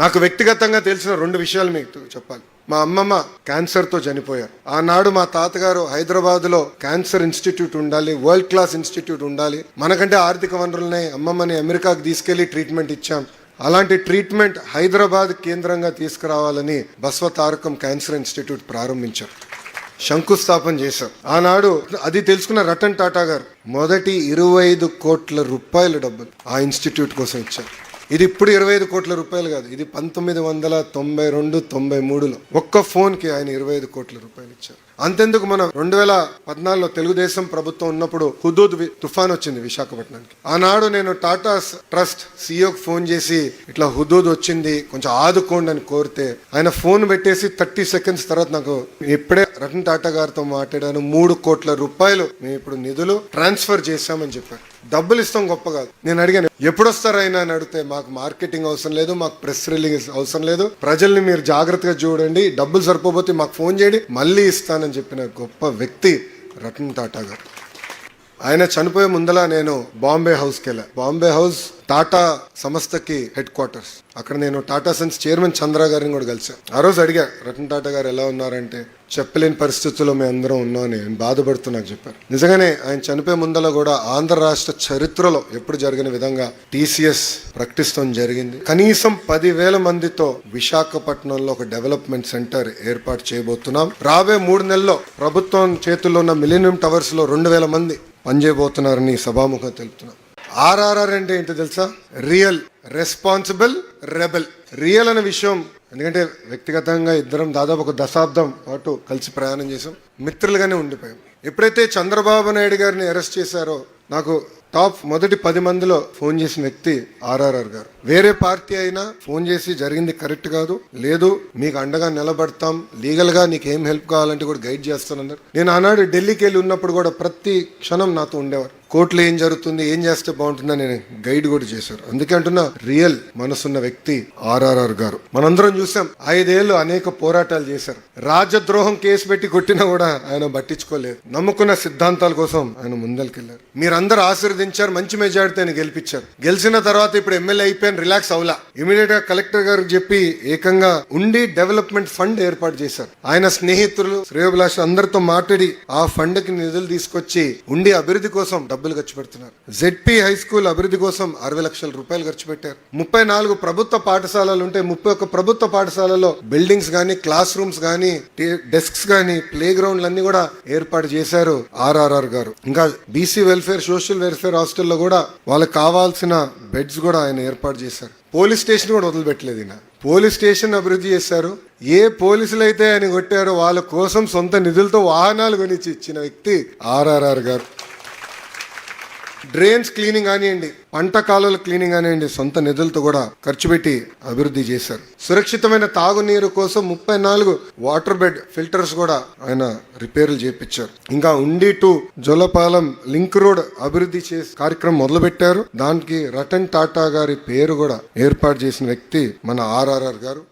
నాకు వ్యక్తిగతంగా తెలిసిన రెండు విషయాలు మీకు చెప్పాలి. మా అమ్మమ్మ క్యాన్సర్తో చనిపోయారు. ఆనాడు మా తాతగారు హైదరాబాద్లో క్యాన్సర్ ఇన్స్టిట్యూట్ ఉండాలి వరల్డ్ క్లాస్ ఇన్స్టిట్యూట్ ఉండాలి. మనకంటే ఆర్థిక వనరులనే అమ్మమ్మని అమెరికాకి తీసుకెళ్ళి ట్రీట్మెంట్ ఇచ్చాం. అలాంటి ట్రీట్మెంట్ హైదరాబాద్ కేంద్రంగా తీసుకురావాలని బస్వ తారకం క్యాన్సర్ ఇన్స్టిట్యూట్ ప్రారంభించారు. శంకుస్థాపన చేశారు. ఆనాడు అది తెలుసుకున్న రతన్ టాటా గారు మొదటి ఇరవై ఐదు కోట్ల రూపాయల డబ్బులు ఆ ఇన్స్టిట్యూట్ కోసం ఇచ్చారు. ఇది ఇప్పుడు ఇరవై ఐదు కోట్ల రూపాయలు కాదు. ఇది పంతొమ్మిది వందల తొంభై రెండు తొంభై మూడులో ఒక్క ఫోన్కి ఆయన ఇరవై ఐదు కోట్ల రూపాయలు ఇచ్చారు. అంతెందుకు మనం రెండు వేల పద్నాలుగులో తెలుగుదేశం ప్రభుత్వం ఉన్నప్పుడు హుదూద్ తుఫాన్ వచ్చింది విశాఖపట్నానికి. ఆనాడు నేను టాటా ట్రస్ట్ సీఈఓకి ఫోన్ చేసి ఇట్లా హుదూద్ వచ్చింది కొంచెం ఆదుకోండి అని కోరితే ఆయన ఫోన్ పెట్టేసి థర్టీ సెకండ్స్ తర్వాత నాకు ఇప్పుడే రతన్ టాటా గారితో మాట్లాడాను మూడు కోట్ల రూపాయలు మేము ఇప్పుడు నిధులు ట్రాన్స్ఫర్ చేశామని చెప్పారు. డబ్బులు ఇస్తాం గొప్ప కాదు. నేను అడిగాను ఎప్పుడు వస్తారైనా అని అడిగితే మాకు మార్కెటింగ్ అవసరం లేదు మాకు ప్రెస్ రిలీజ్ అవసరం లేదు. ప్రజల్ని మీరు జాగ్రత్తగా చూడండి డబ్బులు సరిపోతే మాకు ఫోన్ చేయండి మళ్ళీ ఇస్తానని చెప్పిన గొప్ప వ్యక్తి రతన్ టాటా గారు. ఆయన చనిపోయే ముందలా నేను బాంబే హౌస్కి వెళ్ళా. బాంబే హౌస్ టాటా సంస్థకి హెడ్ క్వార్టర్స్. అక్కడ నేను టాటా సన్స్ చైర్మన్ చంద్ర గారిని కూడా కలిసాను ఆ రోజు అడిగా రతన్ టాటా గారు ఎలా ఉన్నారంటే చెప్పలేని పరిస్థితుల్లో మేము అందరం ఉన్నామని అని ఆయన బాధపడుతూ నాకు చెప్పారు. నిజంగానే ఆయన చనిపోయే ముందల కూడా ఆంధ్ర రాష్ట్ర చరిత్రలో ఎప్పుడు జరిగిన విధంగా టీసీఎస్ ప్రకటిస్తాం జరిగింది. కనీసం పదివేల మందితో విశాఖపట్నంలో ఒక డెవలప్మెంట్ సెంటర్ ఏర్పాటు చేయబోతున్నాం. రాబోయే మూడు నెలల్లో ప్రభుత్వం చేతుల్లో ఉన్న మిలీనియం టవర్స్లో రెండు వేల మంది పనిచేయబోతున్నారని సభాముఖం తెలుపుతున్నాం. ఆర్ఆర్ఆర్ అంటే ఏంటో తెలుసా? Real responsible rebel. రియల్ అనే విషయం ఎందుకంటే వ్యక్తిగతంగా ఇద్దరం దాదాపు ఒక దశాబ్దం పాటు కలిసి ప్రయాణం చేసాం మిత్రులుగానే ఉండిపోయాం. ఎప్పుడైతే చంద్రబాబు నాయుడు గారిని అరెస్ట్ చేశారో నాకు టాప్ మొదటి పది మందిలో ఫోన్ చేసిన వ్యక్తి ఆర్ఆర్ఆర్ గారు. వేరే పార్టీ అయినా ఫోన్ చేసి జరిగింది కరెక్ట్ కాదు. లేదు మీకు అండగా నిలబడతాం. లీగల్గా నీకు ఏం హెల్ప్ కావాలంటే కూడా గైడ్ చేస్తానన్నారు. నేను ఆనాడు ఢిల్లీకి వెళ్ళి ఉన్నప్పుడు కూడా ప్రతి క్షణం నాతో ఉండేవారు. కోర్టులో ఏం జరుగుతుంది ఏం చేస్తే బాగుంటుందని నేను గైడ్ కూడా చేశారు. అందుకే అంటున్నా రియల్ మనసున్న వ్యక్తి ఆర్ఆర్ఆర్ గారు. మనందరం చూసాం ఐదేళ్ళు అనేక పోరాటాలు చేశారు. రాజద్రోహం కేసు పెట్టి కొట్టినా కూడా ఆయన పట్టించుకోలేదు. నమ్ముకున్న సిద్ధాంతాల కోసం ఆయన ముందరికెళ్ళారు. మీరందరూ ఆశీర్వదించారు మంచి మెజార్టీ ఆయన గెలిపించారు. గెలిచిన తర్వాత ఇప్పుడు ఎమ్మెల్యే అయిపోయాను రిలాక్స్ అవలా. ఇమీడియట్గా కలెక్టర్ గారు చెప్పి ఏకంగా ఉండి డెవలప్మెంట్ ఫండ్ ఏర్పాటు చేశారు. ఆయన స్నేహితులు శ్రేయోభిలాష అందరితో మాట్లాడి ఆ ఫండ్కి నిధులు తీసుకొచ్చి ఉండి అభివృద్ధి కోసం డబ్బులు ఖర్చు పెడుతున్నారు. జెడ్పీ హై స్కూల్ అభివృద్ధి కోసం అరవై లక్షల రూపాయలు ఖర్చు పెట్టారు. ముప్పై నాలుగు ప్రభుత్వ పాఠశాలలు ఉంటే ముప్పై ఒక్క ప్రభుత్వ పాఠశాలలో బిల్డింగ్స్ గానీ క్లాస్ రూమ్స్ గానీ డెస్క్స్ గానీ ప్లే గ్రౌండ్లు అన్ని కూడా ఏర్పాటు చేశారు ఆర్ఆర్ఆర్ గారు. ఇంకా బీసీ వెల్ఫేర్ సోషల్ వెల్ఫేర్ హాస్టల్లో కూడా వాళ్ళకి కావాల్సిన బెడ్స్ కూడా ఆయన ఏర్పాటు చేశారు. పోలీస్ స్టేషన్ కూడా వదిలిపెట్టలేదు ఈయన. పోలీస్ స్టేషన్ అభివృద్ధి చేశారు. ఏ పోలీసులు అయితే ఆయన కొట్టారో వాళ్ళ కోసం సొంత నిధులతో వాహనాలు కొనిచ్చి ఇచ్చిన వ్యక్తి ఆర్ఆర్ఆర్ గారు. డ్రైన్స్ క్లీనింగ్ కానివ్వండి పంట కాలువల క్లీనింగ్ కానివ్వండి సొంత నిధులతో కూడా ఖర్చు పెట్టి అభివృద్ధి చేశారు. సురక్షితమైన తాగునీరు కోసం ముప్పై నాలుగు వాటర్ బెడ్ ఫిల్టర్స్ కూడా ఆయన రిపేర్లు చేపించారు. ఇంకా ఉండి టు జొలపాలెం లింక్ రోడ్ అభివృద్ధి చేసే కార్యక్రమం మొదలుపెట్టారు. దానికి రతన్ టాటా గారి పేరు కూడా ఏర్పాటు చేసిన వ్యక్తి మన ఆర్ఆర్ఆర్ గారు.